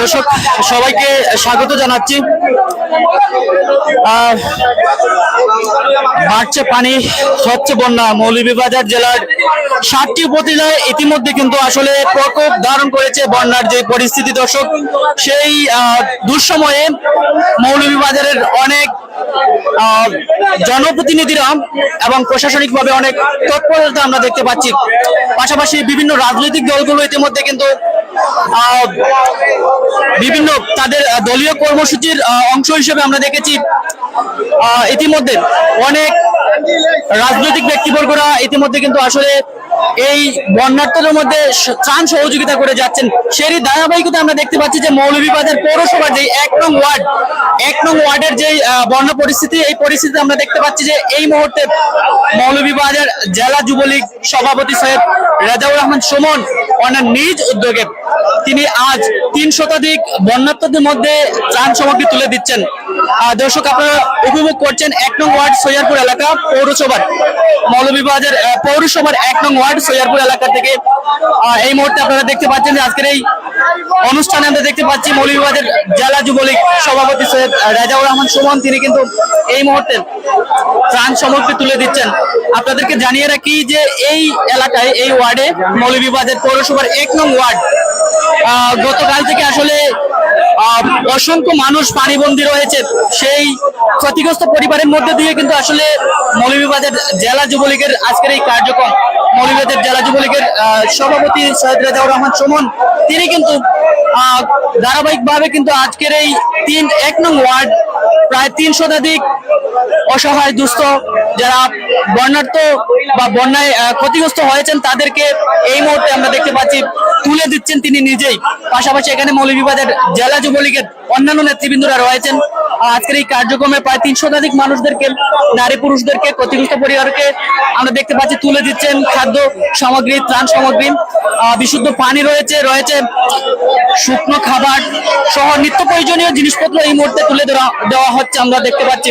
দর্শক, সবাইকে স্বাগত জানাচ্ছি। বাড়ছে পানি হচ্ছে বন্যা। মৌলভীবাজার জেলার সাতটি উপজেলায় ইতিমধ্যে কিন্তু আসলে প্রকোপ ধারণ করেছে বন্যার যে পরিস্থিতি। দর্শক, সেই দুঃসময়ে মৌলভীবাজারের অনেক জনপ্রতিনিধিরা এবং প্রশাসনিকভাবে অনেক তৎপরতা আমরা দেখতে পাচ্ছি। পাশাপাশি বিভিন্ন রাজনৈতিক দলগুলো ইতিমধ্যে কিন্তু বিভিন্ন তাদের দলীয় কর্মসূচির অংশ হিসেবে আমরা দেখেছি। ইতিমধ্যে অনেক রাজনৈতিক ব্যক্তিবর্গরা ইতিমধ্যে কিন্তু আসলে এই বন্যার্থদের মধ্যে ত্রাণ সহযোগিতা করে যাচ্ছেন। সেই ধারাবাহিকতা আমরা দেখতে পাচ্ছি যে মৌলভীবাজার পৌরসভার যে এক নং ওয়ার্ড, এক নং ওয়ার্ডের যে বন্যা পরিস্থিতি, এই পরিস্থিতি আমরা দেখতে পাচ্ছি যে এই মুহূর্তে মৌলভীবাজার জেলা যুবলীগ সভাপতি সৈয়দ রাজাউর রহমান সুমন ওনার নিজ উদ্যোগে তিনি আজ তিন শতাধিক বন্যার্থদের মধ্যে ত্রাণ সামগ্রী তুলে দিচ্ছেন। দর্শক, আপনারা উপভোগ করছেন এক নং ওয়ার্ড সৈয়ারপুর এলাকা পৌরসভার, মৌলভীবাজার পৌরসভার এক নং ওয়ার্ড সৈয়ারপুর এলাকা থেকে এই মুহূর্তে আপনারা দেখতে পাচ্ছেন যে আজকের এই অনুষ্ঠানে আমরা দেখতে পাচ্ছি মৌলভীবাজার জেলা যুবলীগ সভাপতি সৈয়দ রাজাউর রহমান সুমন। তিনি কিন্তু এই মুহূর্তে ত্রাণ সামগ্রী তুলে দিচ্ছেন। আপনাদেরকে জানিয়ে রাখি যে এই এলাকায়, এই ওয়ার্ডে মৌলভীবাজার পৌরসভার এক নং ওয়ার্ড গতকাল থেকে আসলে অসংখ্য মানুষ পানিবন্দী রয়েছে। সেই ক্ষতিগ্রস্ত পরিবারের মধ্যে দিয়ে কিন্তু আসলে মৌলভীবাজার জেলা যুবলীগের আজকের এই কার্যক্রম মৌলভীবাজার জেলা যুবলীগের সভাপতি সৈয়দ রেজাউর রহমান সুমন, তিনি কিন্তু ধারাবাহিকভাবে কিন্তু আজকের এই তিন, এক নং ওয়ার্ড, প্রায় তিন শতাধিক অসহায় দুস্থ যারা বন্যার্থ বা বন্যায় ক্ষতিগ্রস্ত হয়েছেন, তাদেরকে এই মুহূর্তে আমরা দেখতে পাচ্ছি, তুলে দিচ্ছেন তিনি নিজেই। পাশাপাশি এখানে মৌলভীবাজার জেলা যুবলীগের অন্যান্য নেতৃবৃন্দরা রয়েছেন। আজকের এই কার্যক্রমে প্রায় তিন শতাধিক মানুষদেরকে, নারী পুরুষদেরকে, ক্ষতিগ্রস্ত পরিবারকে আমরা দেখতে পাচ্ছি, তুলে দিচ্ছেন খাদ্য সামগ্রী, ত্রাণ সামগ্রী। বিশুদ্ধ পানি রয়েছে রয়েছে শুকনো খাবার সহ নিত্য প্রয়োজনীয় জিনিসপত্র এই মুহূর্তে তুলে দেওয়া হচ্ছে, আমরা দেখতে পাচ্ছি।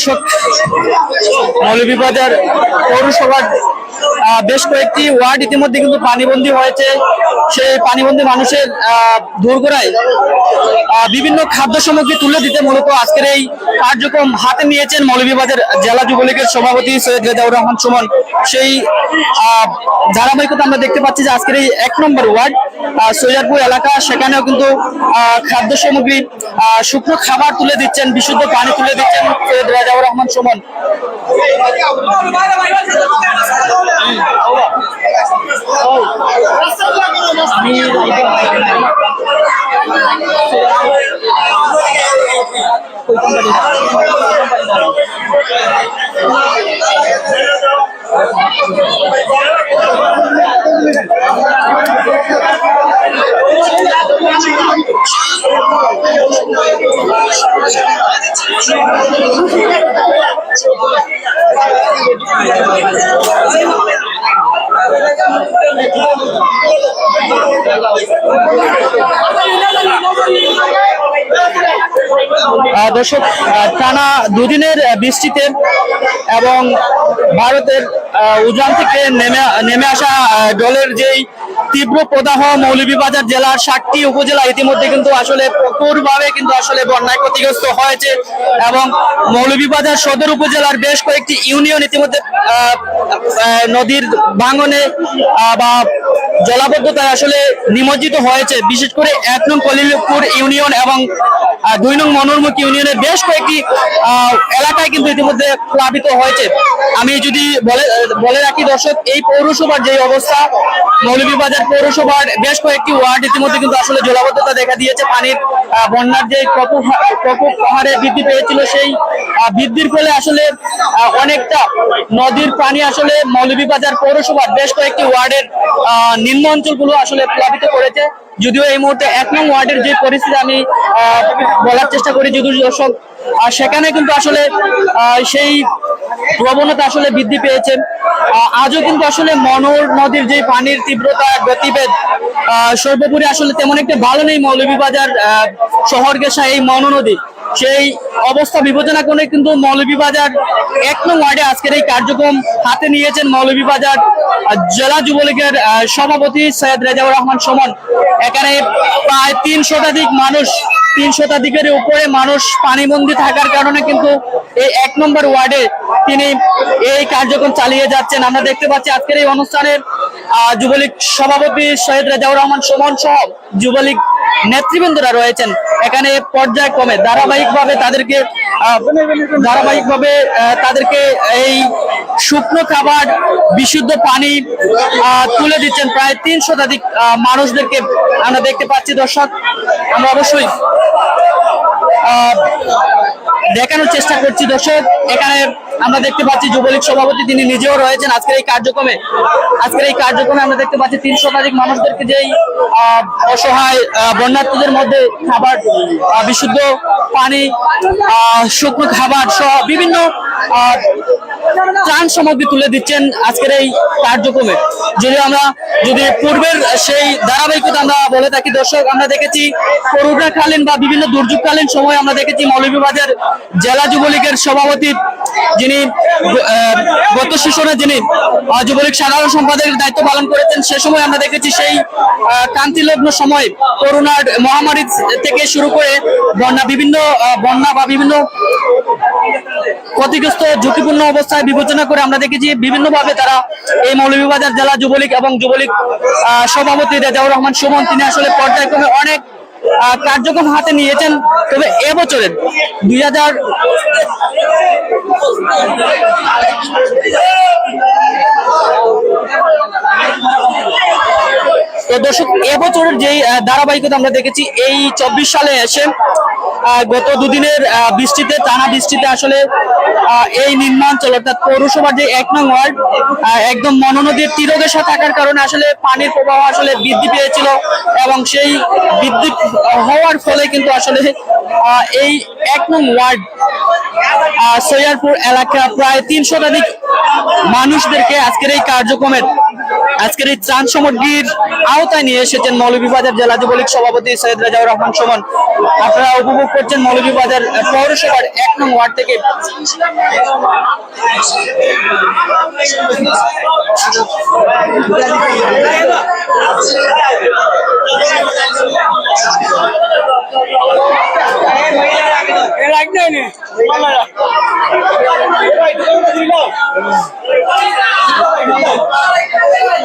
দর্শক, মৌলভীবাজার পৌরসভার বেশ কয়েকটি ওয়ার্ড ইতিমধ্যে কিন্তু পানিবন্দী হয়েছে। সেই পানিবন্দী মানুষের দোরগোড়ায় বিভিন্ন খাদ্য সামগ্রী তুলে দিতে মূলত আজকের এই কার্যক্রম হাতে নিয়েছেন মৌলভীবাজার জেলা যুবলীগের সভাপতি সৈয়দ রেজাউর রহমান সুমন। সেই ধারাবাহিকতা আমরা দেখতে পাচ্ছি যে আজকের এই এক নম্বর ওয়ার্ড সৈয়দপুর এলাকা, সেখানেও কিন্তু খাদ্য সামগ্রী শুকনো খাবার তুলে দিচ্ছেন, বিশুদ্ধ পানি তুলে দিচ্ছেন সৈয়দ রেজাউর রহমান সুমন। আহ, দর্শক টানা দুদিনের বৃষ্টিতে এবং ভারতের উজান থেকে নেমে নেমে আসা জলের যেই তীব্র প্রদাহ মৌলভীবাজার জেলার ষাটটি উপজেলা ইতিমধ্যে কিন্তু আসলে প্রচুরভাবে কিন্তু আসলে বন্যায় ক্ষতিগ্রস্ত হয়েছে এবং মৌলভীবাজার সদর উপজেলার বেশ কয়েকটি ইউনিয়ন ইতিমধ্যে নদীর ভাঙনে বা জলাবদ্ধতায় আসলে নিমজ্জিত হয়েছে। বিশেষ করে এক নং কলিলপুর ইউনিয়ন এবং দুই নং মনোরমুখ ইউনিয়নের বেশ কয়েকটি এলাকায় কিন্তু ইতিমধ্যে প্লাবিত হয়েছে। আমি যদি বলে বলে রাখি দর্শক, এই পৌরসভার যে অবস্থা, মৌলভীবাজার পৌরসভার বেশ কয়েকটি ওয়ার্ড ইতিমধ্যে কিন্তু আসলে জলাবদ্ধতা দেখা দিয়েছে। পানির বন্যার যে প্রকোপ পাহাড়ে বৃদ্ধি পেয়েছিল সেই বৃদ্ধির ফলে আসলে অনেকটা নদীর পানি আসলে মৌলভীবাজার পৌরসভার বেশ কয়েকটি ওয়ার্ডের নিম্ন অঞ্চলগুলো আসলে প্লাবিত করেছে। যদিও এই মুহূর্তে এক নং ওয়ার্ডের যে পরিস্থিতি আমি বলার চেষ্টা করি যদিও দর্শক আহ, সেখানে কিন্তু আসলে সেই প্রবণতা আসলে বৃদ্ধি পেয়েছে। আজও কিন্তু আসলে মনোর নদীর যে পানির তীব্রতা গতিবেগ আহ, সর্বোপরি আসলে তেমন একটা ভালো নেই মৌলভীবাজার আহ, শহর গেসা এই মনো নদী। সেই অবস্থা বিবেচনা করে কিন্তু মৌলভীবাজার এক নং ওয়ার্ডে আজকের এই কার্যক্রম হাতে নিয়েছেন মৌলভীবাজার জেলা যুবলীগের সভাপতি সৈয়দ রেজাউর রহমান সুমন। এখানে প্রায় তিন শতাধিক মানুষ তিন শতাধিকের উপরে মানুষ পানিবন্দী থাকার কারণে কিন্তু এই এক নম্বর ওয়ার্ডে তিনি এই কার্যক্রম চালিয়ে যাচ্ছেন। আমরা দেখতে পাচ্ছি আজকের এই অনুষ্ঠানের যুবলীগ সভাপতি সৈয়দ রেজাউর রহমান সুমন সহ যুবলীগ নেতৃবৃন্দরা রয়েছেন। এখানে পর্যায়ক্রমে ধারাবাহিকভাবে তাদেরকে ধারাবাহিকভাবে তাদেরকে এই শুকনো খাবার, বিশুদ্ধ পানি তুলে দিচ্ছেন। প্রায় তিন শতাধিক মানুষদেরকে আমরা দেখতে পাচ্ছি। দর্শক, আমরা অবশ্যই দেখানোর চেষ্টা করছি। দর্শক, এখানে আমরা দেখতে পাচ্ছি যুবলীগ সভাপতি, তিনি নিজেও রয়েছেন আজকের এই কার্যক্রমে। আজকের এই কার্যক্রমে আমরা দেখতে পাচ্ছি তিন শতাধিক মানুষদেরকে যেই অসহায় বন্যার্থীদের মধ্যে খাবার বিশুদ্ধ পানি শুকনো খাবার সহ বিভিন্ন ত্রাণ সামগ্রী তুলে দিচ্ছেন আজকের এই কার্যক্রমে। যদি আমরা যদি পূর্বের সেই ধারাবাহিকতা আমরা বলে থাকি, দর্শক, আমরা দেখেছি করোনাকালীন বা বিভিন্ন দুর্যোগকালীন সময় আমরা দেখেছি মৌলভীবাজার জেলা যুবলীগের সভাপতি যিনি গত সেশনে যিনি যুবলীগ সাধারণ সম্পাদকের দায়িত্ব পালন করেছেন, সে সময় আমরা দেখেছি সেই কান্তিলগ্ন সময় করোনার মহামারী থেকে শুরু করে বন্যা, বিভিন্ন বন্যা বা বিভিন্ন ক্ষতিগ্রস্ত ঝুঁকিপূর্ণ অবস্থায় বিবেচনা করে আমরা দেখেছি বিভিন্নভাবে তারা এই মৌলভীবাজার জেলা যুবলীগ এবং যুবলীগ সভাপতি রেজাউর রহমান সুমন, তিনি আসলে পর্যায়ক্রমে অনেক কার্যক্রম হাতে নিয়েছেন। তবে এবছরের দুই হাজার দর্শক, এবছরের যেই ধারাবাহিকতা আমরা দেখেছি, এই চব্বিশ সালে এসে গত দুদিনের বৃষ্টিতে, টানা বৃষ্টিতে আসলে এই নিম্নাঞ্চল, অর্থাৎ পৌরসভার যে এক নং ওয়ার্ড একদম মনোনদীর তীরদেশা থাকার কারণে আসলে পানির প্রবাহ আসলে বৃদ্ধি পেয়েছিল এবং সেই বৃদ্ধি হওয়ার ফলে কিন্তু আসলে এই এক নং ওয়ার্ড সৈয়ারপুর এলাকা প্রায় তিন শতাধিক মানুষদেরকে আজকের এই কার্যক্রমের আজকের এই ত্রাণ সামগ্রীর আওতায় নিয়ে এসেছেন মৌলভীবাজার জেলা যুবলীগ সভাপতি সৈয়দ রাজাউর রহমান সুমন। আপনারা উপভোগ করছেন মৌলভীবাজার পৌরসভার এক নং ওয়ার্ড থেকে।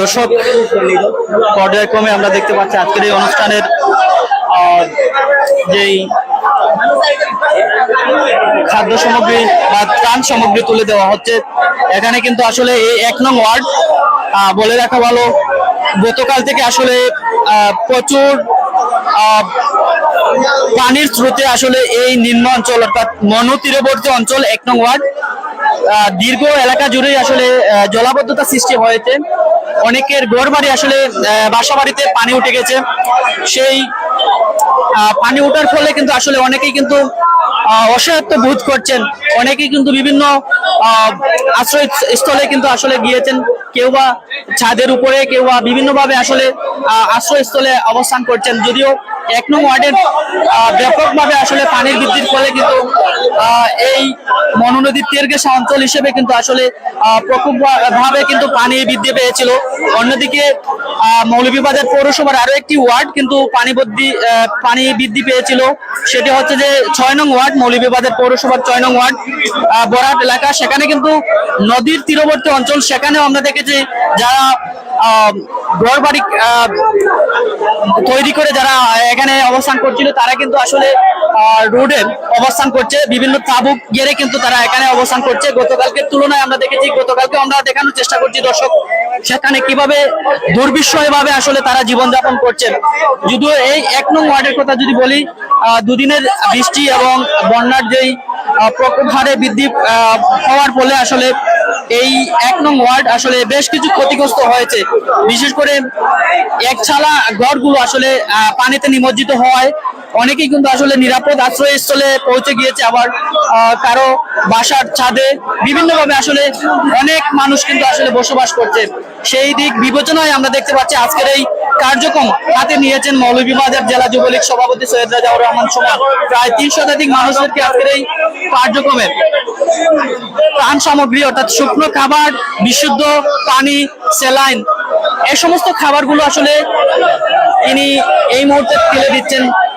দর্শক পর্যায়ক্রমে আমরা দেখতে পাচ্ছি আজকের এই অনুষ্ঠানের যেই খাদ্য সামগ্রী বা ত্রাণ সামগ্রী তুলে দেওয়া হচ্ছে, এখানে কিন্তু আসলে এই এক নং ওয়ার্ড বলে রাখা ভালো। গতকাল থেকে আসলে প্রচুর পানির স্রোতে আসলে এই নিম্ন অঞ্চল অর্থাৎ মনোতীরবর্তী অঞ্চল এক নং ওয়ার্ড দীর্ঘ এলাকা জুড়েই আসলে জলাবদ্ধতা সৃষ্টি হয়েছে। অনেকের ঘর বাড়ি আসলে বাসা বাড়িতে পানি উঠে গেছে। সেই পানি ওঠার ফলে কিন্তু আসলে অনেকেই কিন্তু অসহায়ত্ব বোধ করছেন। অনেকেই কিন্তু বিভিন্ন আশ্রয় স্থলে কিন্তু আসলে গিয়েছেন। কেউ বা ছাদের উপরে কেউ বা বিভিন্নভাবে আসলে আশ্রয়স্থলে অবস্থান করছেন। যদিও এক নং ওয়ার্ডের ব্যাপকভাবে আসলে পানির বৃদ্ধির ফলে কিন্তু এই মনোনদীর তীরগেশা অঞ্চল হিসেবে কিন্তু আসলে আহ, প্রকোপ ভাবে কিন্তু পানি বৃদ্ধি পেয়েছিল। অন্যদিকে মৌলভীবাজার পৌরসভার আরও একটি ওয়ার্ড কিন্তু পানি বৃদ্ধি পানি বৃদ্ধি পেয়েছিল। সেটি হচ্ছে যে ছয় নং ওয়ার্ড, মৌলভীবাজার পৌরসভার ছয় নং ওয়ার্ড বরাট এলাকা। সেখানে কিন্তু নদীর তীরবর্তী অঞ্চল, সেখানেও আমরা দেখেছি যারা ঘর বাড়ি তৈরি করে যারা এখানে অবস্থান করছিল, তারা কিন্তু আসলে রোডে অবস্থান করছে। বিভিন্ন তাবুক গেড়ে কিন্তু তারা এখানে অবস্থান করছে। গতকালকের তুলনায় আমরা দেখেছি গতকালকে আমরা দেখানোর চেষ্টা করছি দর্শক, সেখানে কীভাবে দুর্বিষয় ভাবে আসলে তারা জীবনযাপন করছেন? যদিও এই এক নং ওয়ার্ডের কথা যদি বলি দুদিনের বৃষ্টি এবং বন্যার যেই প্রকোপ হারে বৃদ্ধি হওয়ার ফলে আসলে এই এক নং ওয়ার্ড আসলে বেশ কিছু ক্ষতিগ্রস্ত হয়েছে। বিশেষ করে এক ছালা ঘরগুলো আসলে পানিতে নিমজ্জিত হওয়ায় অনেকেই কিন্তু আসলে নিরাপদ আশ্রয়স্থলে পৌঁছে গিয়েছে, আবার কারও বাসার ছাদে বিভিন্নভাবে আসলে অনেক মানুষ কিন্তু আসলে বসবাস করছে। সেই দিক বিবেচনায় আমরা দেখতে পাচ্ছি আজকের এই কার্যক্রম হাতে নিয়েছেন মৌলভীবাজার জেলা যুবলীগ সভাপতি সৈয়দ রাজাউর রহমান সোমা। প্রায় তিন শতাধিক মানুষদেরকে আজকের এই কার্যক্রমে ত্রাণ সামগ্রী অর্থাৎ শুকনো খাবার, বিশুদ্ধ পানি, স্যালাইন এই সমস্ত খাবারগুলো আসলে তিনি এই মুহূর্তে তুলে দিচ্ছেন।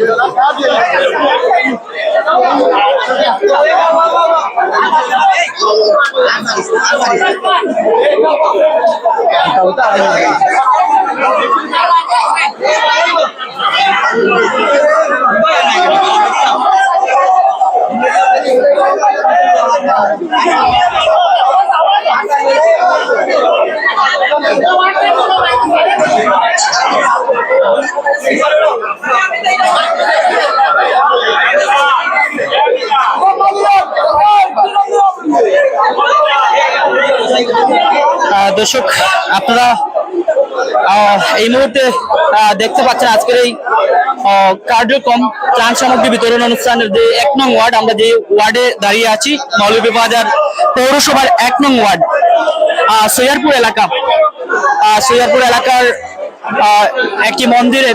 এলাকায় আহ, দর্শক আপনারা এই মুহূর্তে দেখতে পাচ্ছেন আজকের এই কার্যক্রম, ত্রাণ সামগ্রী বিতরণ অনুষ্ঠানের যে এক নং ওয়ার্ড, আমরা যে ওয়ার্ডে দাঁড়িয়ে আছি মৌলভীবাজার পৌরসভার এক নং ওয়ার্ড সৈয়ারপুর এলাকা। সৈয়ারপুর এলাকার একটি মন্দিরে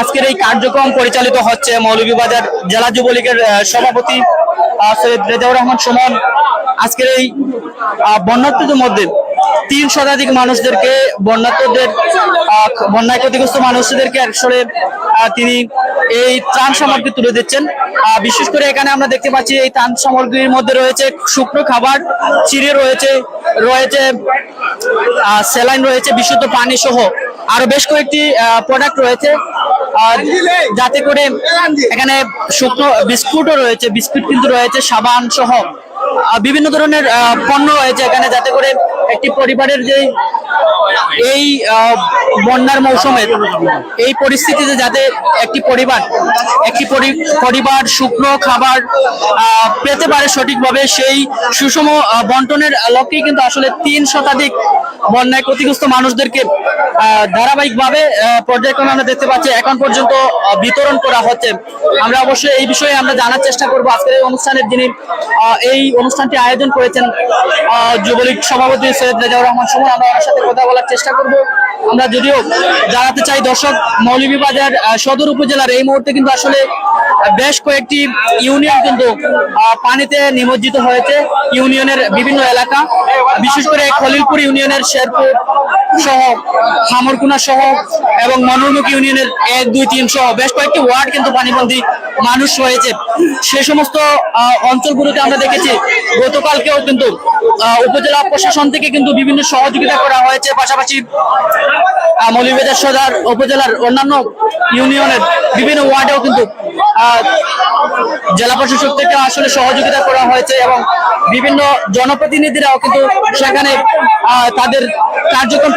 আজকের এই কার্যক্রম পরিচালিত হচ্ছে মৌলভীবাজার জেলা যুবলীগের সভাপতি সৈয়দ রেজাউর রহমান সুমন। আজকের এই বন্যার্থীদের মধ্যে তিন শতাধিক মানুষদেরকে বন্যার্থদের আহ, বন্যায় ক্ষতিগ্রস্ত মানুষদেরকে আহ, তিনি এই ত্রাণ সামগ্রী তুলে দিচ্ছেন। বিশেষ করে এখানে আমরা দেখতে পাচ্ছি এই ত্রাণ সামগ্রীর মধ্যে রয়েছে শুকনো খাবার চিড়ে রয়েছে রয়েছে স্যালাইন রয়েছে বিশুদ্ধ পানি সহ। আরও বেশ কয়েকটি প্রোডাক্ট রয়েছে। যাতে করে এখানে শুকনো বিস্কুটও রয়েছে বিস্কুট কিন্তু রয়েছে সাবান সহ। বিভিন্ন ধরনের পণ্য রয়েছে এখানে যাতে করে একটি পরিবারের যে এই বন্যার মৌসুমে এই পরিস্থিতিতে যাতে একটি পরিবার, একটি পরি- পরিবার শুকনো খাবার পেতে পারে সঠিকভাবে, সেই সুষম বন্টনের লক্ষ্যেই কিন্তু আসলে তিন শতাধিক বন্যায় ক্ষতিগ্রস্ত মানুষদেরকে ধারাবাহিকভাবে পর্যায়ক্রমে আমরা দেখতে পাচ্ছি, এখন পর্যন্ত বিতরণ করা হচ্ছে। আমরা অবশ্যই এই বিষয়ে আমরা জানার চেষ্টা করব। আজকের এই অনুষ্ঠানের যিনি এই অনুষ্ঠানটি আয়োজন করেছেন যুবলীগ সভাপতি সৈয়দ রেজাউর রহমান সুমন আমরা ওনার সাথে কথা বলার চেষ্টা করব। আমরা যদিও জানাতে চাই দর্শক, মৌলভীবাজার সদর উপজেলার এই মুহূর্তে কিন্তু আসলে বেশ কয়েকটি ইউনিয়ন কিন্তু পানিতে নিমজ্জিত হয়েছে। ইউনিয়নের বিভিন্ন এলাকা, বিশেষ করে খলিলপুর ইউনিয়নের শেরপুর সহ হামরকুনা সহ এবং মনোরমুখ ইউনিয়নের এক, দুই, তিন সহ বেশ কয়েকটি ওয়ার্ড কিন্তু পানিবন্দী মানুষ রয়েছে। সে সমস্ত অঞ্চলগুলোতে আমরা দেখেছি, গতকালকেও কিন্তু উপজেলা প্রশাসন থেকে কিন্তু বিভিন্ন সহযোগিতা করা হয়েছে। পাশাপাশি মৌলভীবাজার সদর উপজেলার অন্যান্য ইউনিয়নের বিভিন্ন ওয়ার্ডেও কিন্তু জেলা প্রশাসক থেকে আসলে সহযোগিতা করা হয়েছে এবং বিভিন্ন জনপ্রতিনিধিরাও কিন্তু সেখানে তাদের কার্যক্রম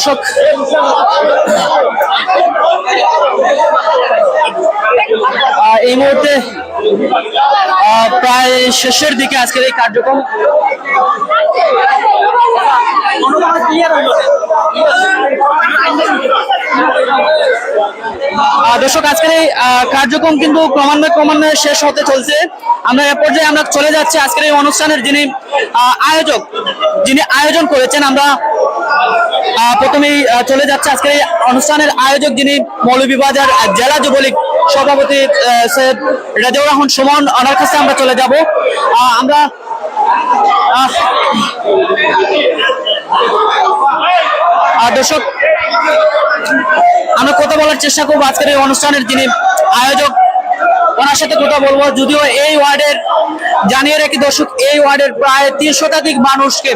দর্শক। এই মুহূর্তে প্রায় শেষের দিকে আজকের এই কার্যক্রম। দর্শক, আজকের এই কার্যক্রম কিন্তু ক্রমান্বয়ে ক্রমান্বয়ে শেষ হতে চলছে। আমরা এ পর্যায়ে আমরা চলে যাচ্ছি আজকের এই অনুষ্ঠানের যিনি আয়োজক, যিনি আয়োজন করেছেন, আমরা প্রথমেই চলে যাচ্ছে আজকের এই অনুষ্ঠানের আয়োজক যিনি মৌলভীবাজার জেলা যুবলীগ সভাপতি সৈয়দ রাজাউর রহমান সুমন, ওনার কাছে আমরা চলে যাব। আমরা দর্শক, আমরা কথা বলার চেষ্টা করব আজকের এই অনুষ্ঠানের যিনি আয়োজক। ওনার সাথে কথা বলব। যদিও এই ওয়ার্ডের, জানিয়ে রাখি দর্শক, এই ওয়ার্ডের প্রায় তিন শতাধিক মানুষকে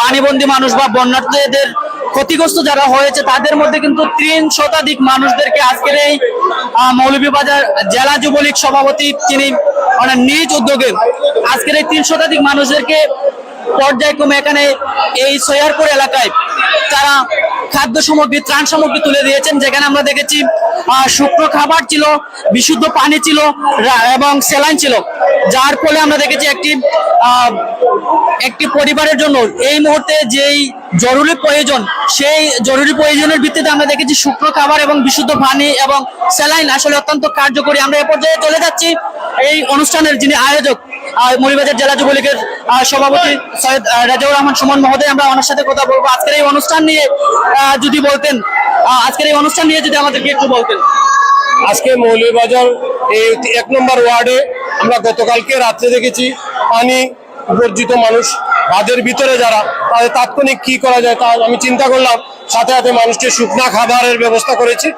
পানিবন্দী মানুষ বা বন্যার্থীদের ক্ষতিগ্রস্ত যারা হয়েছে, তাদের মধ্যে কিন্তু তিন শতাধিক মানুষদেরকে আজকের এই মৌলভীবাজার জেলা যুবলীগ সভাপতি তিনি ওনার নিজ উদ্যোগে আজকের এই তিন শতাধিক মানুষদেরকে পর্যায়ক্রমে এখানে এই সৈয়ারপুর এলাকায় তারা খাদ্য সামগ্রী, ত্রাণ সামগ্রী তুলে দিয়েছেন। যেখানে আমরা দেখেছি শুকনো খাবার ছিল, বিশুদ্ধ পানি ছিল এবং স্যালাইন ছিল। যার ফলে আমরা দেখেছি একটি একটি পরিবারের জন্য এই মুহূর্তে যেই জরুরি প্রয়োজন, সেই জরুরি প্রয়োজনের ভিত্তিতে আমরা দেখেছি শুকনো খাবার এবং বিশুদ্ধ পানি এবং স্যালাইন আসলে অত্যন্ত কার্যকরী। আমরা এ পর্যায়ে চলে যাচ্ছি। এই অনুষ্ঠানের যিনি আয়োজক আহ, মৌলভীবাজার জেলা যুবলীগের সভাপতি সৈয়দ রাজাউর রহমান সুমন মহোদয় আমরা ওনার সাথে কথা বলব। আজকের এই অনুষ্ঠান নিয়ে যদি বলতেন আজকের এই অনুষ্ঠান নিয়ে যদি আমাদেরকে একটু বলতেন। আজকে মৌলভীবাজার এই এক নম্বর ওয়ার্ডে আমরা গতকালকে রাত্রে দেখেছি পানি বর্জিত মানুষ বাঁধের ভিতরে যারা তাদের তাৎক্ষণিক কি করা যায় তা আমি চিন্তা করলাম। সাথে সাথে মানুষকে শুকনা খাবারের ব্যবস্থা করেছি।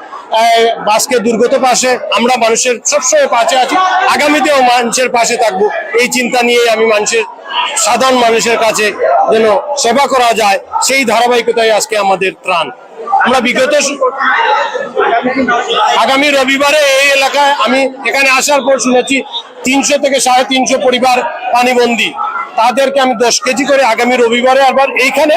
বাসকে দুর্গত পাশে আমরা মানুষের সবসময় পাশে আছি। আগামীতেও মানুষের পাশে থাকব। এই চিন্তা নিয়ে আমি মানুষের, সাধারণ মানুষের কাছে যেন সেবা করা যায়, সেই ধারাবাহিকতায় আজকে আমাদের ত্রাণ। আমরা বিগত আগামী রবিবারে এই এলাকায় আমি এখানে আসার পর শুনেছি, তিনশো থেকে সাড়ে তিনশো পরিবার পানিবন্দী। তাদেরকে আমি দশ কেজি করে আগামী রবিবারে আবার এইখানে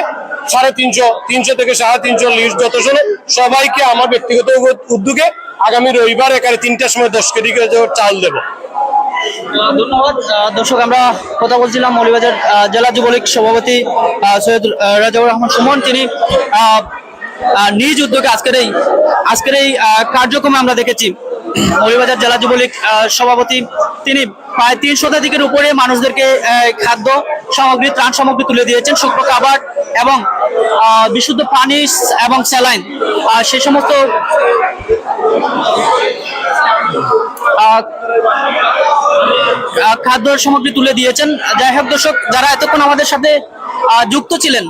সাড়ে তিনশো তিনশো থেকে সাড়ে তিনশো লিস্ট যত শুনে সবাইকে আমার ব্যক্তিগত উদ্যোগে আগামী রবিবার এখানে তিনটার সময় দশ কেজি করে চাল দেবো। ধন্যবাদ। দর্শক, আমরা কথা বলছিলাম মৌলিবাজার জেলা যুবলীগ সভাপতি সৈয়দ রাজাউর রহমান সুমন। তিনি নিজ উদ্যোগে আজকের এই আজকের এই কার্যক্রমে আমরা দেখেছি মৌলিবাজার জেলা যুবলীগ সভাপতি, তিনি প্রায় তিন শতাধিকের উপরে মানুষদেরকে খাদ্য সামগ্রী, ত্রাণ সামগ্রী তুলে দিয়েছেন, শুকনো খাবার এবং বিশুদ্ধ পানি এবং স্যালাইন। সেই সমস্ত খাদ্য সামগ্রী তুলে দিয়েছেন। যাই হোক দর্শক, যারা এতক্ষণ আমাদের সাথে যুক্ত ছিলেন?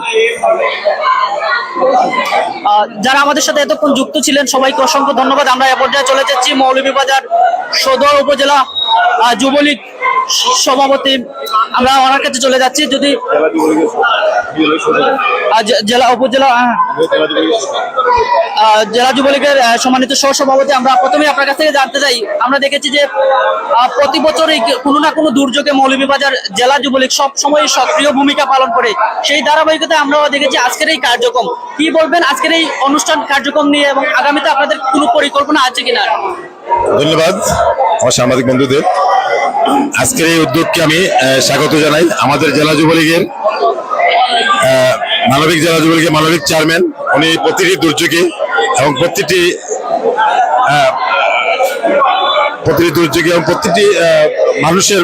যারা আমাদের সাথে এতক্ষণ যুক্ত ছিলেন, সবাইকে অসংখ্য ধন্যবাদ। আমরা এ পর্যায়ে চলে যাচ্ছি মৌলভীবাজার সদর উপজেলা যুবলীগ সভাপতি, আমরা ওনার কাছে চলে যাচ্ছি। যদি জেলা উপজেলা জেলা যুবলীগের সম্মানিত সহসভাপতি, আমরা প্রথমে আপনার কাছ থেকে জানতে চাই। আমরা দেখেছি যে প্রতি বছরই কোনো না কোনো দুর্যোগে মৌলভীবাজার জেলা যুবলীগ সব সময় সক্রিয় ভূমিকা পালন করে। সেই ধারাবাহিকতায় আমরাও দেখেছি আজকের এই কার্যক্রম। কি বলবেন? আজকের এই অনুষ্ঠান কার্যক্রম নিয়ে এবং আগামীতে আপনাদের কোনো পরিকল্পনা আছে কিনা? ধন্যবাদ আমার সাংবাদিক বন্ধুদের। আজকের এই উদ্যোগকে আমি স্বাগত জানাই আমাদের জেলা যুবলীগের মানবিক জেলা যুবলীগের মানবিক চেয়ারম্যান। উনি প্রতিটি দুর্যোগে এবং প্রতিটি প্রতিটি দুর্যোগে এবং প্রতিটি মানুষের,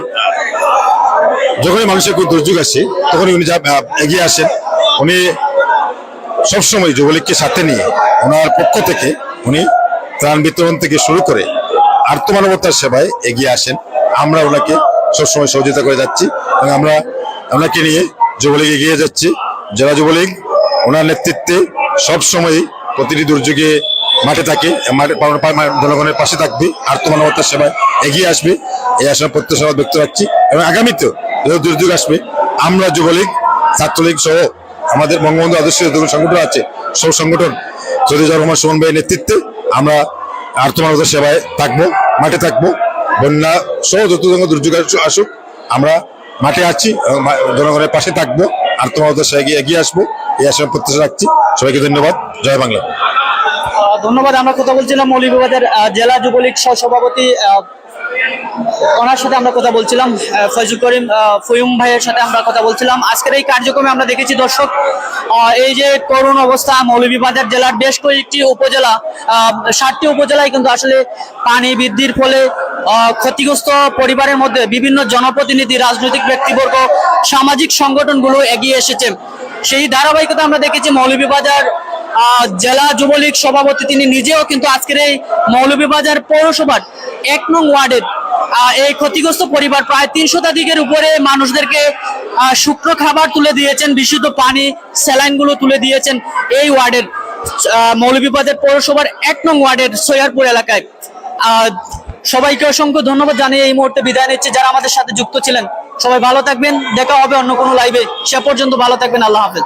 যখনই মানুষের কোনো দুর্যোগ আসে, তখনই উনি যা- এগিয়ে আসেন। উনি সবসময় যুবলীগকে সাথে নিয়ে, ওনার পক্ষ থেকে উনি ত্রাণ বিতরণ থেকে শুরু করে আর্থমানবতার সেবায় এগিয়ে আসেন। আমরা ওনাকে সবসময় সহযোগিতা করে যাচ্ছি এবং আমরা ওনাকে নিয়ে যুবলীগ এগিয়ে যাচ্ছি। জেলা যুবলীগ, ওনার নেতৃত্বে সবসময় প্রতিটি দুর্যোগে মাঠে থাকে জনগণের পাশে থাকবে আর্থমানবতার সেবায় এগিয়ে আসবে। এই আসলে প্রত্যাশা ব্যক্ত রাখছি এবং আগামীতেও দুর্যোগ আসবে, আমরা যুবলীগ, ছাত্রলীগ সহ আমাদের বঙ্গবন্ধু আদর্শ সংগঠন আছে, সব সংগঠন সৈয়দ রহমান সুমন ভাইয়ের নেতৃত্বে আমরা আর্থমানবতার সেবায় থাকব মাঠে থাকব। বন্যা সহ যত দুর্যোগ আসু- আসুক আমরা মাঠে আছি জনগণের পাশে থাকব আর্থমানবতার সেবায় এগিয়ে- আসব এই আসার প্রত্যাশা রাখছি। সবাইকে ধন্যবাদ। জয় বাংলা। ধন্যবাদ আমরা কথা বলছিলাম মৌলিকবাদের জেলা যুবলীগ সহসভাপতি আহ, ওনার সাথে আমরা কথা বলছিলাম ফয়জুল করিম ফয়ুম ভাইয়ের সাথে আমরা কথা বলছিলাম। আজকের এই কার্যক্রমে আমরা দেখেছি দর্শক এই যে করুণ অবস্থা মৌলভীবাজার জেলার বেশ কয়েকটি উপজেলা ষাটটি উপজেলায় কিন্তু আসলে পানি বৃদ্ধির ফলে ক্ষতিগ্রস্ত পরিবারের মধ্যে বিভিন্ন জনপ্রতিনিধি, রাজনৈতিক ব্যক্তিবর্গ, সামাজিক সংগঠনগুলো এগিয়ে এসেছে। সেই ধারাবাহিকতা আমরা দেখেছি মৌলভীবাজার জেলা যুবলীগ সভাপতি তিনি নিজেও কিন্তু আজকের এই মৌলভীবাজার পৌরসভার এক নং ওয়ার্ডের এই ক্ষতিগ্রস্ত পরিবার প্রায় তিন শতাধিকের উপরে মানুষদেরকে শুকনো খাবার তুলে দিয়েছেন, বিশুদ্ধ পানি স্যালাইনগুলো তুলে দিয়েছেন এই ওয়ার্ডের মৌলভীবাজার পৌরসভার এক নং ওয়ার্ডের সৈয়ারপুর এলাকায়। সবাইকে অসংখ্য ধন্যবাদ জানিয়ে এই মুহূর্তে বিদায় নিচ্ছে। যারা আমাদের সাথে যুক্ত ছিলেন, সবাই ভালো থাকবেন। দেখা হবে অন্য কোনো লাইভে সে পর্যন্ত ভালো থাকবেন। আল্লাহ হাফেজ।